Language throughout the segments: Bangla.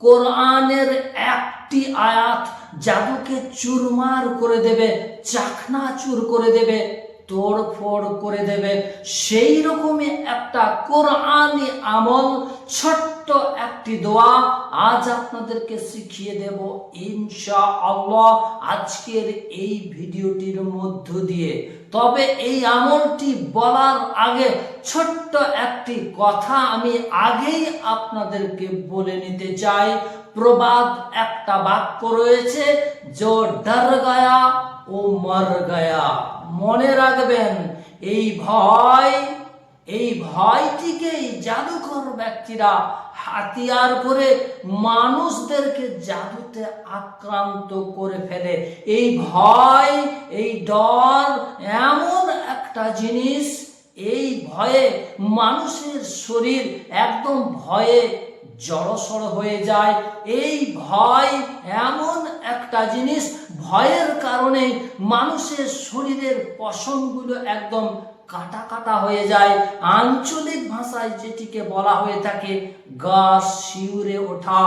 কোরআনের একটি আয়াত জাদুকে চুরমার করে দেবে চাকনা চুর করে দেবে। তোড়ফোড় করে দেবে। সেই রকমই একটা কোরআনি আমল, ছোট্ট একটি দোয়া আজ আপনাদেরকে শিখিয়ে দেব ইনশা আল্লাহ আজকের এই ভিডিওটির মধ্য দিয়ে। তবে এই আমলটি বলার আগে ছোট্ট একটি কথা আমি আগেই আপনাদেরকে বলে নিতে চাই। প্রবাদ একটা বাক্য রয়েছে যে ডর গায়া ও মর গায়া। মনে রাখবেন, এই ভয়, এই ভয়টিকেই জাদুকর ব্যক্তিরা হাতিয়ার করে মানুষদেরকে জাদুতে আক্রান্ত করে ফেলে। এই ভয়, এই ডর এমন একটা জিনিস এই ভয়ে মানুষের শরীর একদম ভয়ে জড়সড় হয়ে যায়। এই ভয় এমন একটা জিনিস, ভয়ের কারণে মানুষের শরীরের পশমগুলো একদম কাটা কাটা হয়ে যায়। আঞ্চলিক ভাষায় যেটিকে বলা হয়ে থাকে, গাছ শিউরে ওঠা।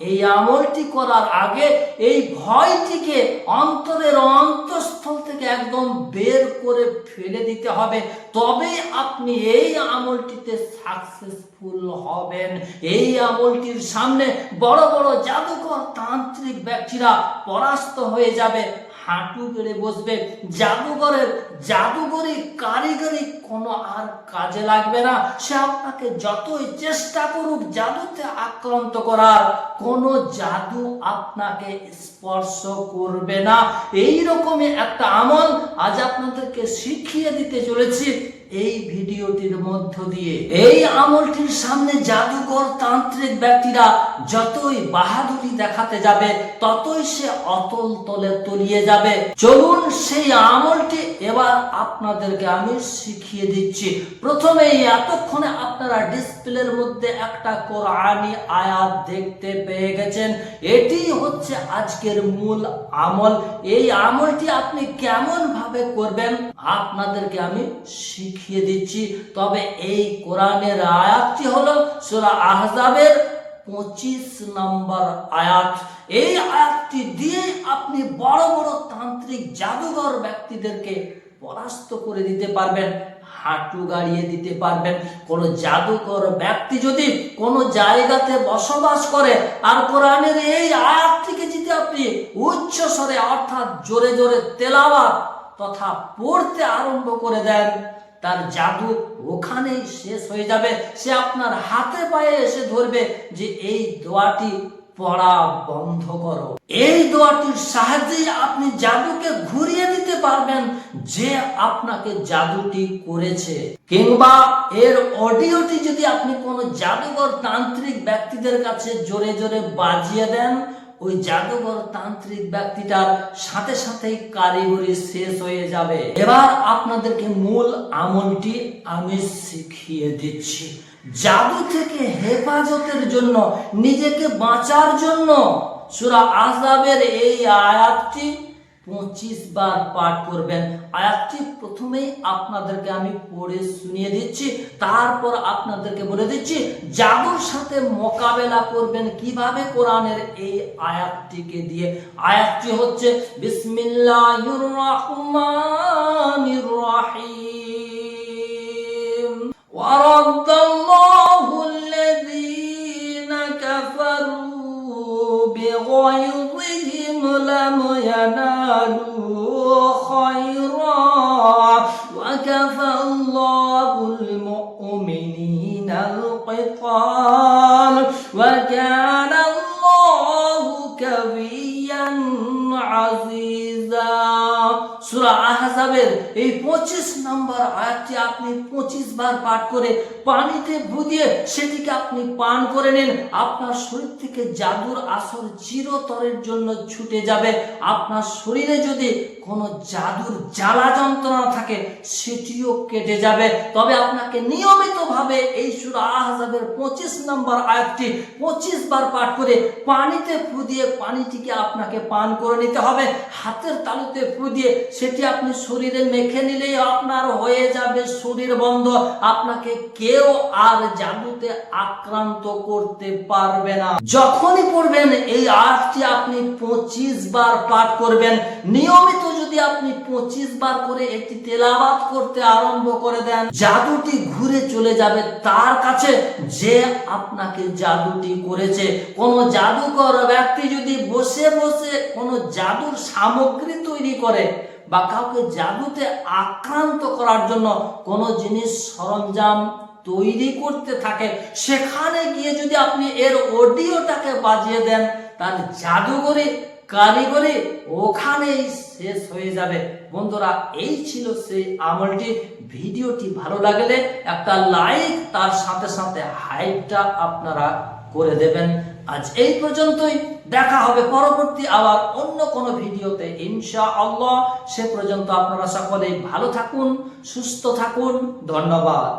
এই আমলটি করার আগে এই ভয়টিকে অন্তরের অন্তঃস্থল থেকে একদম বের করে ফেলে দিতে হবে। তবে আপনি এই আমলটিতে সাকসেসফুল হবেন। এই আমলটির সামনে বড় বড় জাদুকর তান্ত্রিক ব্যক্তিরা পরাস্ত হয়ে যাবে। হাঁটু গেড়ে বসবে। জাদুঘরের জাদুঘরি কারিগরি কোনো আর কাজে লাগবে না। সে আপনাকে যতই চেষ্টা করুক জাদুতে আক্রান্ত করার কোনো জাদু আপনাকে স্পর্শ করবে না। এই রকমই একটা আমল আজ আপনাদেরকে শিখিয়ে দিতে চলেছি এই ভিডিওটির মধ্য দিয়ে। এই আমলটির সামনে জাদুকর তান্ত্রিক ব্যক্তিরা যতই বাহাদুরি দেখাতে যাবে, ততই সে অতল তলে তলিয়ে যাবে। চলুন সেই আমলটি এবার আপনাদেরকে আমি শিখিয়ে দিচ্ছি। প্রথমে এতক্ষণে আপনারা ডিসপ্লের মধ্যে একটা কোরআনি আয়াত দেখতে পেয়ে গেছেন। এটি হচ্ছে আজকের মূল আমল। এই আমলটি আপনি কেমন ভাবে করবেন, আপনাদেরকে আমি শিখিয়ে দিচ্ছি। তবে এই কোরআনের আয়াতটি হলো সূরা আহজাবের পঁচিশ নম্বর আয়াত। এই আয়াতটি দিয়ে আপনি বড় বড় তান্ত্রিক জাদুঘর ব্যক্তিদেরকে পরাস্ত করে দিতে পারবেন, হাঁটু গাড়িয়ে দিতে পারবেন। কোন জাদুকর ব্যক্তি যদি কোন জায়গাতে বসবাস করে, আর কোরআনের এই আয়াতটিকে যদি আপনি উচ্চ স্বরে অর্থাৎ জোরে জোরে তেলাওয়াত তথা পড়তে আরম্ভ করে দেন। তার জাদু ওখানেই শেষ হয়ে যাবে। সে আপনার হাতে পায়ে এসে ধরবে যে এই দোয়াটি পড়া বন্ধ করো। এই দোয়াটির সাহায্যে আপনি জাদুকে ঘুরিয়ে দিতে পারবেন যে আপনাকে জাদুটি করেছে। কিংবা এর অডিওটি যদি আপনি কোনো জাদুঘর তান্ত্রিক ব্যক্তিদের কাছে জোরে জোরে বাজিয়ে দেন ওই জাদুঘর তান্ত্রিক ব্যক্তিটার সাথে সাথেই কারিগরি শেষ হয়ে যাবে। এবার আপনাদেরকে মূল আমলটি আমি শিখিয়ে দিচ্ছি। জাদু থেকে হেফাজতের জন্য, নিজেকে বাঁচার জন্য সুরা আজাবের এই আয়াতটি পঁচিশ বার পাঠ করবেন। আয়াতটি প্রথমেই আপনাদেরকে আমি পড়ে শুনিয়ে দিচ্ছি, তারপর আপনাদেরকে বলে দিচ্ছি, জাদুর সাথে মোকাবেলা করবেন কীভাবে কোরআনের এই আয়াতটিকে দিয়ে। আয়াতটি হচ্ছে, বিসমিল্লাহির রহমানির রহিম। ينالوا خيرا وكفى الله المؤمنين القتال وكان সূরা এই পঁচিশ নম্বর আয়াতটি আপনি পঁচিশ বার পাঠ করে পানিতে বুদিয়ে সেটিকে আপনি পান করে নিন। আপনার শরীর থেকে জাদুর আসর চিরতরের জন্য ছুটে যাবে। আপনার শরীরে যদি কোনো জাদুর জ্বালা যন্ত্রণা থাকে, সেটিও কেটে যাবে। তবে আপনাকে নিয়মিতভাবে এই সুরা আহজাবের পঁচিশ নম্বর আয়াতটি পঁচিশ বার পাঠ করে পানিতে ফু দিয়ে পানিটিকে আপনাকে পান করে নিতে হবে। হাতের তালুতে ফু দিয়ে সেটি আপনি শরীরে মেখে নিলেই আপনার হয়ে যাবে শরীর বন্ধ। আপনাকে কেউ আর জাদুতে আক্রান্ত করতে পারবে না। যখনই পড়বেন এই আয়াতটি আপনি পঁচিশ বার পাঠ করবেন। নিয়মিত যদি আপনি পঁচিশ বার করে একটি তেলাবাত করতে আরম্ভ করে দেন, জাদুটি ঘুরে চলে যাবে তার কাছে। যে আপনাকে জাদুটি করেছে, কোন জাদুকর ব্যক্তি যদি বসে বসে কোনো জাদুর সামগ্রী তৈরি করে বা কাউকে জাদুতে আক্রান্ত করার জন্য কোনো জিনিস সরঞ্জাম তৈরি করতে থাকে, সেখানে গিয়ে যদি আপনি এর অডিওটাকে বাজিয়ে দেন, তার জাদুঘরে কারিগরি ওখানেই শেষ হয়ে যাবে। বন্ধুরা, এই ছিল সেই আমলটি। ভিডিওটি ভালো লাগলে একটা লাইক, তার সাথে সাথে হাইপটা আপনারা করে দেবেন। আজ এই পর্যন্তই। দেখা হবে পরবর্তী আবার অন্য কোনো ভিডিওতে। ইনশা আল্লাহ সে পর্যন্ত আপনারা সকলেই ভালো থাকুন, সুস্থ থাকুন। ধন্যবাদ।